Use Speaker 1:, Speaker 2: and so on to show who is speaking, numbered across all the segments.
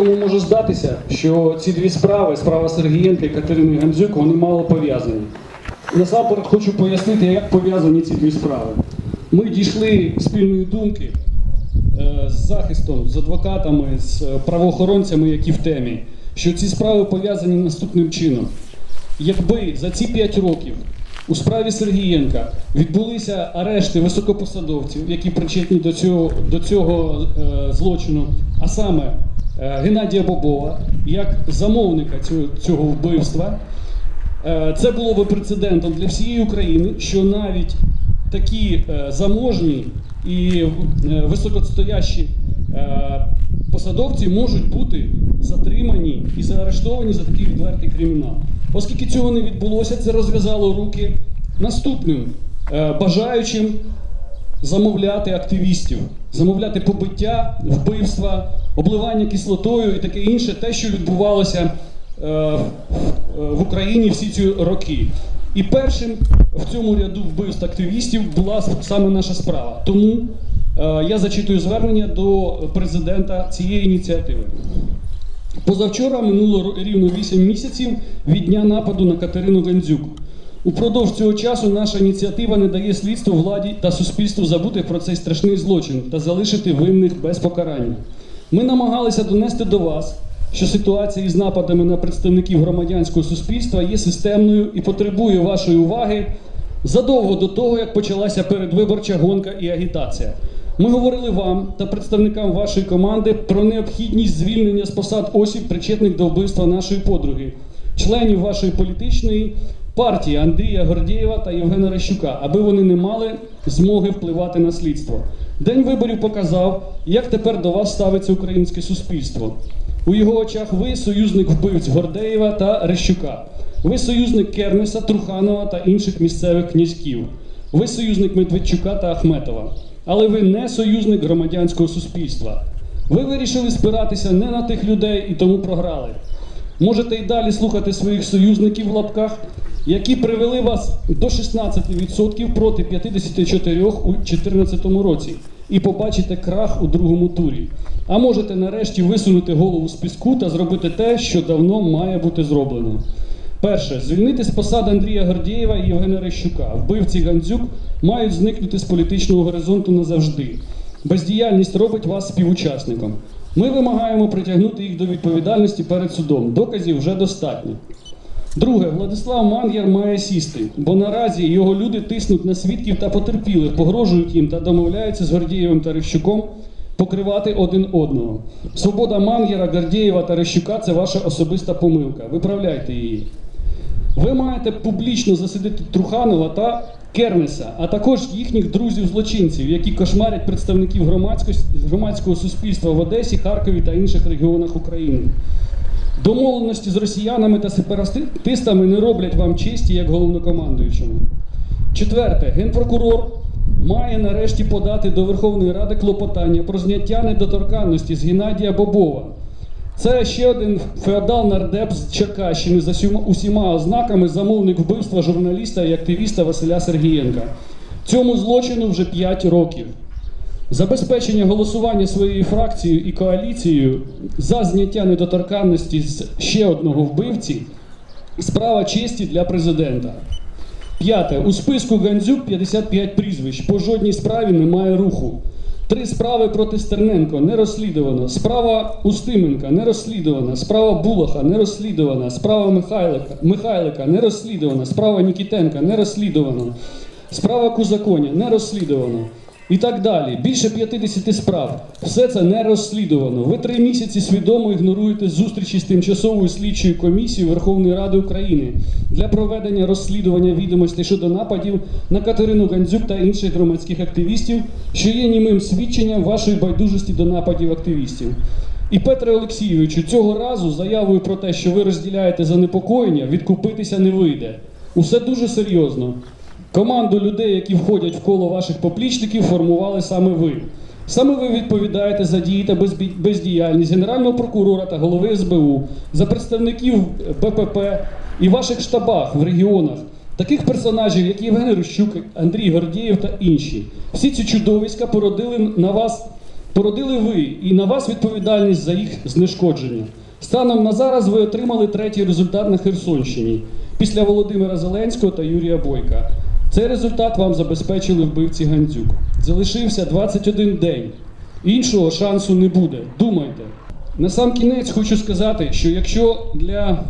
Speaker 1: декому може здатися, що ці дві справи, справа Сергієнка і Катерини Гандзюк, вони мало пов'язані. Насамперед хочу пояснити, як пов'язані ці дві справи. Ми дійшли спільної думки е, з захистом, з адвокатами, з е, правоохоронцями, які в темі, що ці справи пов'язані наступним чином. Якби за ці 5 років у справі Сергієнка відбулися арешти високопосадовців, які причетні до цього, до цього е, злочину, а саме Геннадія Бобова, як замовника цього, цього вбивства, Е, Це було би прецедентом для всієї України, що навіть такі е, заможні і е, високостоящі е, посадовці можуть бути затримані і заарештовані за такий відвертий кримінал. Оскільки цього не відбулося, це розв'язало руки наступним е, бажаючим замовляти активістів, замовляти побиття, вбивства, обливання кислотою і таке інше, те, що відбувалося е, в- в Україні всі ці роки. І першим в цьому ряду вбивств активістів була саме наша справа. Тому е, я зачитую звернення до президента цієї ініціативи. Позавчора минуло рівно 8 місяців від дня нападу на Катерину Гандзюк. Упродовж цього часу наша ініціатива не дає слідству владі та суспільству забути про цей страшний злочин та залишити винних без покарання. Ми намагалися донести до вас, що ситуація із нападами на представників громадянського суспільства є системною і потребує вашої уваги задовго до того, як почалася передвиборча гонка і агітація. Ми говорили вам та представникам вашої команди про необхідність звільнення з посад осіб, причетних до вбивства нашої подруги, членів вашої політичної партії Андрія Гордієва та Євгена Рещука, аби вони не мали змоги впливати на слідство. День виборів показав, як тепер до вас ставиться українське суспільство. У його очах ви союзник вбивць Гордеєва та Рещука. Ви союзник Кернеса, Труханова та інших місцевих князьків. Ви союзник Медведчука та Ахметова. Але ви не союзник громадянського суспільства. Ви вирішили спиратися не на тих людей і тому програли. Можете й далі слухати своїх союзників в лапках, які привели вас до 16% проти 54% у 2014 році, і побачите крах у другому турі. А можете нарешті висунути голову з піску та зробити те, що давно має бути зроблено. Перше, звільнити з посад Андрія Гордієва і Євгена Рещука. Вбивці Гандзюк мають зникнути з політичного горизонту назавжди. Бездіяльність робить вас співучасником. Ми вимагаємо притягнути їх до відповідальності перед судом. Доказів вже достатньо. Друге, Владислав Мангер має сісти, бо наразі його люди тиснуть на свідків та потерпілих, погрожують їм та домовляються з Гордієвим та Рещуком покривати один одного. Свобода Мангера, Гордієва та Рещука це ваша особиста помилка. Виправляйте її. Ви маєте публічно засидити Труханова та Кернеса, а також їхніх друзів-злочинців, які кошмарять представників громадського суспільства в Одесі, Харкові та інших регіонах України. Домовленості з росіянами та сепаратистами не роблять вам честі як головнокомандуючому. Четверте, генпрокурор має нарешті подати до Верховної Ради клопотання про зняття недоторканності з Геннадія Бобова. Це ще один феодал нардеп з Черкащини за усіма ознаками замовник вбивства журналіста і активіста Василя Сергієнка. Цьому злочину вже 5 років. Забезпечення голосування своєю фракцією і коаліцією за зняття недоторканності з ще одного вбивці справа честі для президента. П'яте. У списку Гандзюк 55 прізвищ. По жодній справі немає руху. Три справи проти Стерненко не розслідувано. Справа Устименка не розслідувана. Справа Булаха не розслідувана. Справа Михайлика, Михайлика не розслідувана. Справа Нікітенка не розслідувана. Справа Кузаконя не розслідувано. І так далі. Більше 50 справ. Все це не розслідувано. Ви три місяці свідомо ігноруєте зустрічі з тимчасовою слідчою комісією Верховної Ради України для проведення розслідування відомостей щодо нападів на Катерину Гандзюк та інших громадських активістів, що є німим свідченням вашої байдужості до нападів активістів. І Петре Олексійовичу, цього разу заявою про те, що ви розділяєте занепокоєння, відкупитися не вийде. Усе дуже серйозно. Команду людей, які входять в коло ваших поплічників, формували саме ви. Саме ви відповідаєте за дії та бездіяльність Генерального прокурора та голови СБУ, за представників БПП і ваших штабах в регіонах, таких персонажів, як Євген Рищук, Андрій Гордієв та інші. Всі ці чудовиська породили на вас породили ви, і на вас відповідальність за їх знешкодження. Станом на зараз ви отримали третій результат на Херсонщині після Володимира Зеленського та Юрія Бойка. Цей результат вам забезпечили вбивці Гандзюк. Залишився 21 день. Іншого шансу не буде. Думайте. На сам кінець хочу сказати, що якщо для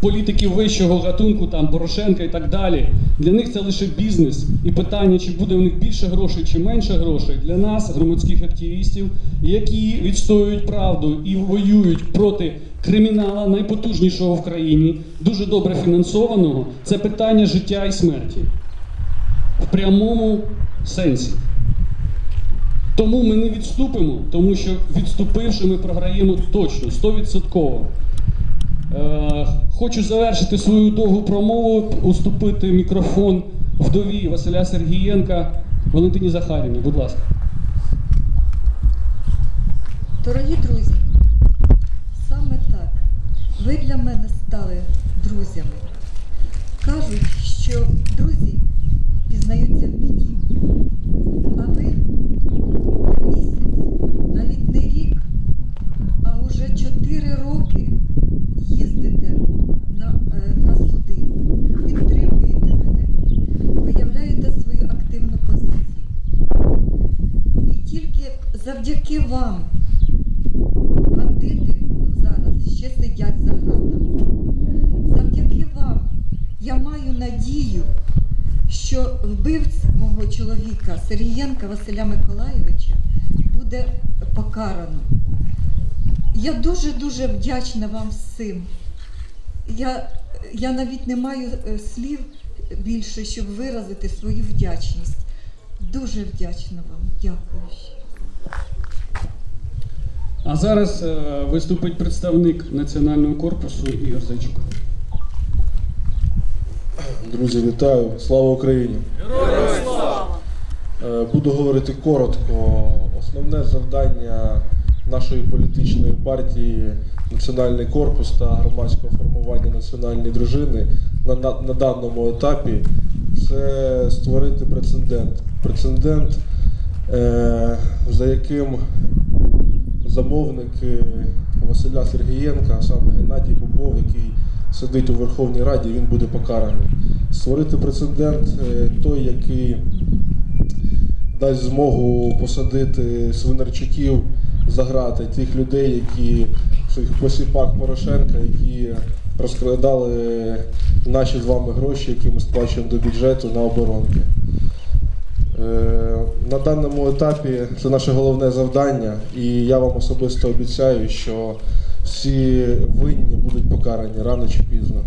Speaker 1: політиків вищого гатунку, там Порошенка і так далі. Для них це лише бізнес і питання, чи буде у них більше грошей чи менше грошей. Для нас, громадських активістів, які відстоюють правду і воюють проти кримінала найпотужнішого в країні, дуже добре фінансованого, це питання життя і смерті в прямому сенсі. Тому ми не відступимо, тому що відступивши, ми програємо точно, 100%. Хочу завершити свою довгу промову, уступити мікрофон вдові Василя Сергієнка Валентині Захарівні. Будь ласка.
Speaker 2: Дорогі друзі, саме так. Ви для мене стали друзями. Кажуть, що друзі пізнаються в біді. А ви не місяць, навіть не рік, а уже чотири роки їздите на, е, на суди, підтримуєте мене, виявляєте свою активну позицію. І тільки завдяки вам бандити зараз ще сидять за гратами. Завдяки вам я маю надію, що вбивць мого чоловіка Сергієнка Василя Миколаєвича буде покарано. Я дуже-дуже вдячна вам всім. Я, я навіть не маю е, слів більше, щоб виразити свою вдячність. Дуже вдячна вам. Дякую.
Speaker 1: А зараз е, виступить представник Національного корпусу Ігор Зайчук.
Speaker 3: Друзі, вітаю! Слава Україні! Героям слава! Буду говорити коротко. Основне завдання нашої політичної партії Національний корпус та громадського формування національної дружини на, на, на даному етапі це створити прецедент. Прецедент, е, за яким замовники Василя Сергієнка, а саме Геннадій Бобов, який сидить у Верховній Раді, він буде покараний. Створити прецедент е, той, який дасть змогу посадити свинарчуків за грати, тих людей, які цих посіпак Порошенка, які розкрадали наші з вами гроші, які ми сплачуємо до бюджету на оборонки. Е, На даному етапі це наше головне завдання, і я вам особисто обіцяю, що всі винні будуть покарані рано чи пізно.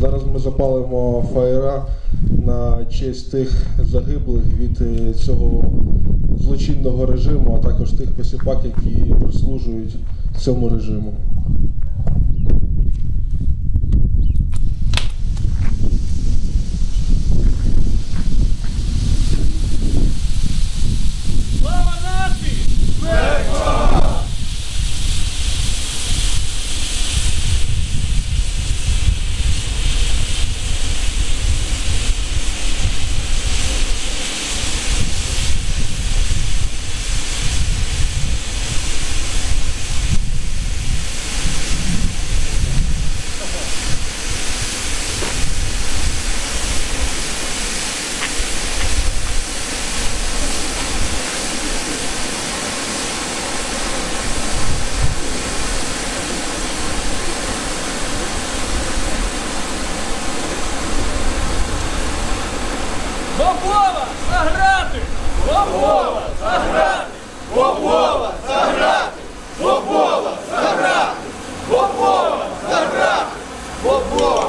Speaker 3: Зараз ми запалимо фаєра на честь тих загиблих від е, цього злочинного режиму, а також тих посіпак, які прислужують цьому режиму.
Speaker 4: Попова заграти! Попова заграти! Попова заграти! Попова заграти! Попова заграти! Попова!